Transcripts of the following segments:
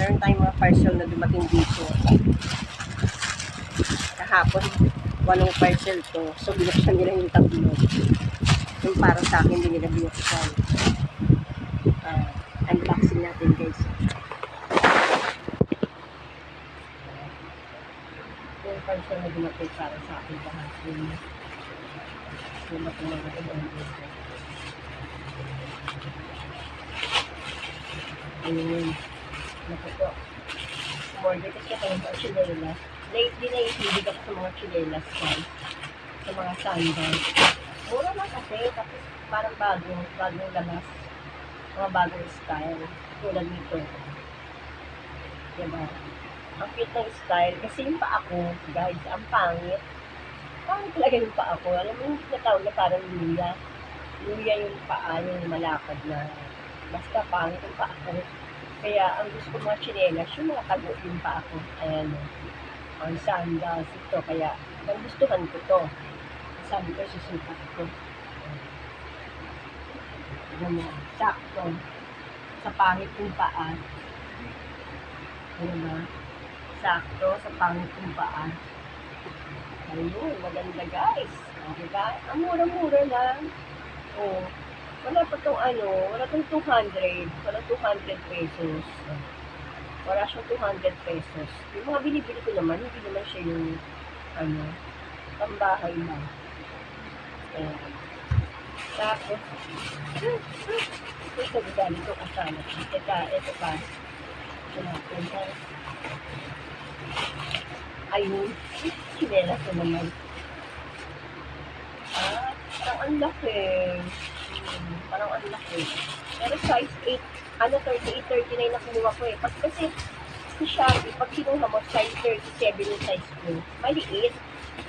meron tayong mga parcel na dumating dito. Kahapon, walong parcel to. So, binuksan nila yung tatlo. Yung para sa akin, hindi nila binuksan. Ah, unboxing natin, guys. Yung parcel na dumating para sa akin kahapon. Yung mga. Ayun. Umorder kasi ako ng chinelas. Lately na ihilig ako sa mga chinelas guys. Sa mga sandals. Mura lang kasi. Tapos parang bagong, bagong labas. Mga bagong style. Tulad nito. Diba? Ang cute ng style. Kasi yung paa ko, guys, ang pangit. Pangit talaga yung paa ko. Alam mo yung tinatawag na parang luya. Luya yung paa, yung malakad na basta pangit yung paa ko. Kaya ang gusto ko mga chinelas, yung mga tago yung paa ko. Ayan. Ang sandals ito. Kaya nagustuhan ko to. Sabi ko, susukat ko. Ayan mo. Sakto. Sa pangit yung paa. Ayan ba? Sakto sa pangit yung paa. Ayun, maganda guys. O, diba? Ang mura-mura lang. Oh, wala pa tong ano, wala tong 200, wala 200 pesos. Wala siyang 200 pesos. Yung mga binibili ko naman, hindi naman siya yung, ano, pambahay lang. Ayan. Tapos, ito sa gudali ko kasama. Ito, ito pa. Ito natin. Ayun. Sinelas ko naman. Ah, ang laki. Parang ang laki. Pero size 8, ano, 38, 39 na kinuha ko eh. Pag kasi, sa Shopee, pag kinuha mo, size 37 yung size ko. Maliit.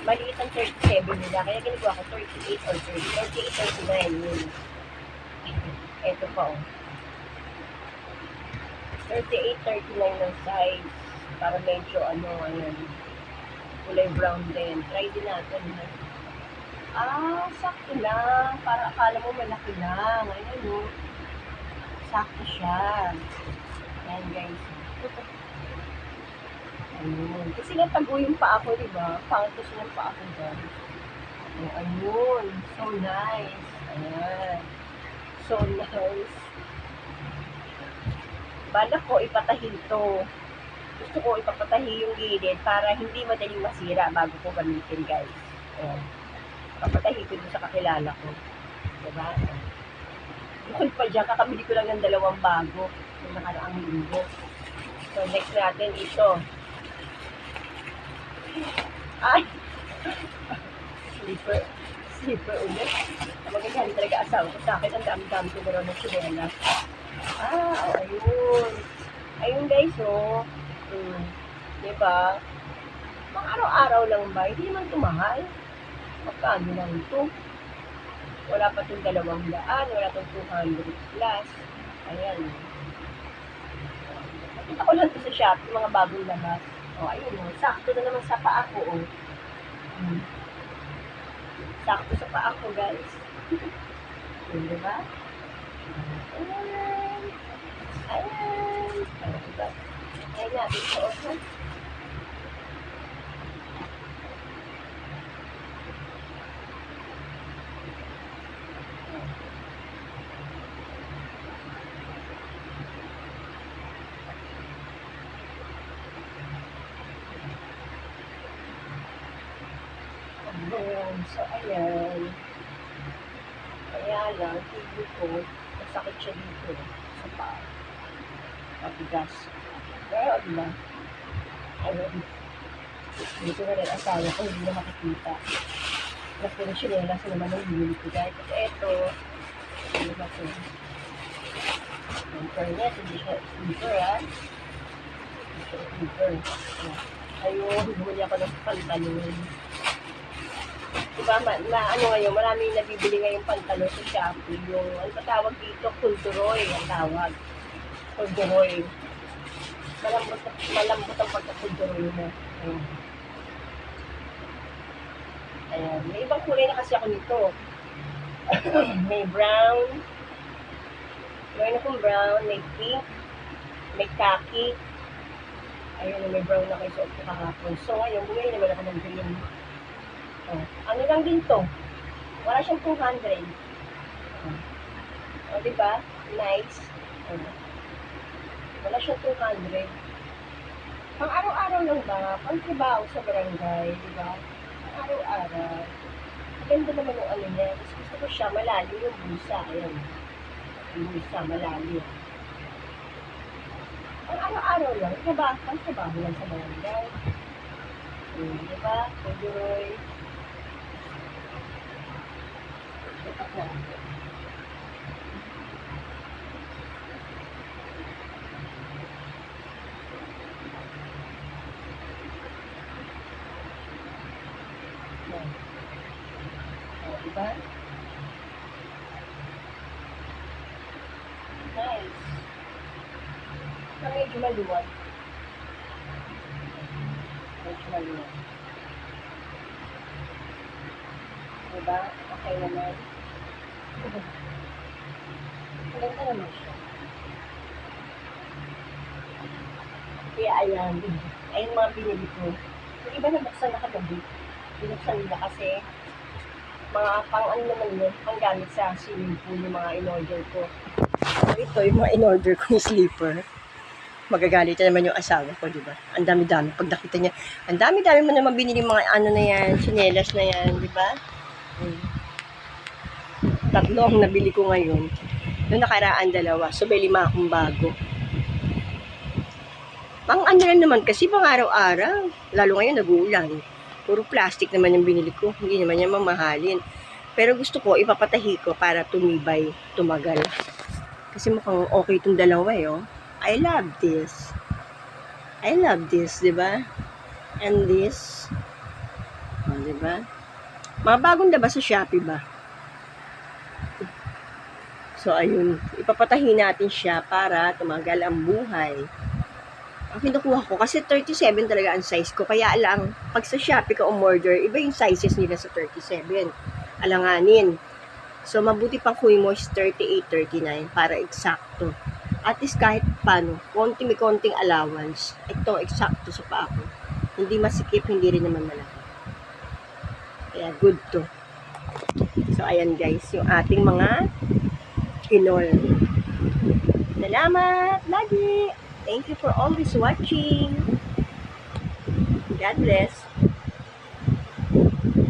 Maliit ang 37 nila. Kaya ginagawa ko 38 or 30. 38, 39 yun. Ito pa oh. 38, 39 ng size. Para medyo ano, ayan. Kulay brown din. Try din natin. Ha? Ah, sakto lang. Para akala mo malaki lang. Ayun, no. Sakto siya. Ayan, guys. Ayun. Kasi natago yung paa ko, di ba? Pangit kasi ng paa ko dyan. Ayan, ayun. So nice. Ayan. So nice. Balak ko ipatahin to. Gusto ko ipapatahi yung gilid para hindi madaling masira bago ko gamitin, guys. Ayan papatahi ko dun sa kakilala ko. Diba? Bukod pa dyan, kakabili ko lang ng dalawang bago yung nakaraang linggo. So, next natin ito. Ay! Slipper. Slipper ulit. Magagaling talaga asawa ko sa akin. Ang dami-dami ko meron ng sinela. Ah, oh, ayun. Ayun guys, oh. Hmm. Diba? Mga araw-araw lang ba? Hindi naman tumahal. Magkano lang ito? Wala pa itong dalawang daan, wala itong 200 plus. Ayan. Nakita ko lang ito sa Shopee, mga bagong labas. O, oh, ayun o. Sakto na naman sa paa ko, o. Hmm. Sakto sa paa ko, guys. Yun, di ba? Ayan. Ayan. Ayan, diba? Ayan natin sa oso. Ayan. So, ayan. Kaya lang, hindi ko, masakit siya dito sa paa. Mabigas. Pero, di ba? Ayun. Dito na rin asawa ko, hindi na makikita. Ko na sinelas na naman ang huli ko dahil. Kasi eto, ano ba ito? Fairness, hindi siya sleeper, ha? Hindi siya sleeper. Ayun, bumili ako ng pantalon. Diba, ma, na, ano ngayon, maraming nabibili ngayon pantalon sa Shopee. Yung, ano tawag dito? Kulturoy ang tawag. Kulturoy. Malambot, malambot ang pagkakulturoy mo. Ayan. Ayan. May ibang kulay na kasi ako nito. may brown. Meron akong brown, may pink, may khaki, Ayun, may brown na kayo ko kahapon. So, ngayon, bumili naman ako ng green. Oh, ano lang din to? Wala siyang 200. Oh, oh di ba? Nice. Oh. Wala siyang 200. Pang araw-araw lang ba? Pang trabaho sa barangay, di ba? Pang araw-araw. Maganda naman yung ano niya. Gusto, gusto ko siya, malalim yung bulsa. Ayan. Yung bulsa, malalim. Pang araw-araw lang. Di ba? Pang trabaho lang sa barangay. Hmm, di ba? Pwede Na. Yan. O, diba? Nice. Na medyo maluwag. Medyo. Diba? Okay naman. Maganda naman siya. Kaya ayan, ayun mga binili ko. Yung iba nabuksan na kagabi. Binuksan nila kasi mga pang ano naman yun, pang gamit sa swimming pool yung mga in-order ko. So ito, yung mga in-order ko yung sleeper. Magagalit na naman yung asawa ko, di ba? Ang dami-dami. Pag nakita niya, ang dami-dami mo naman binili mga ano na yan, chinelas na yan, di ba? Hmm. Tatlo ang nabili ko ngayon. Noong nakaraan dalawa. So, may lima akong bago. Pang ano lang naman kasi pang araw-araw. Lalo ngayon nag-uulan. Puro plastic naman yung binili ko. Hindi naman yan mamahalin. Pero gusto ko, ipapatahi ko para tumibay, tumagal. Kasi mukhang okay itong dalawa eh, oh. I love this. I love this, di ba? And this. Oh, di ba? Mga bagong labas sa Shopee ba? So, ayun. Ipapatahi natin siya para tumagal ang buhay. Ang kinukuha ko, kasi 37 talaga ang size ko. Kaya lang, pag sa Shopee ka umorder, iba yung sizes nila sa 37. Alanganin. So, mabuti pang kuwi mo is 38, 39 para eksakto. At least kahit paano, konti may konting allowance. Ito, eksakto sa paa ko. Hindi masikip, hindi rin naman malaki. Kaya good to. So, ayan guys, yung ating mga kinol. Salamat lagi! Thank you for always watching. God bless.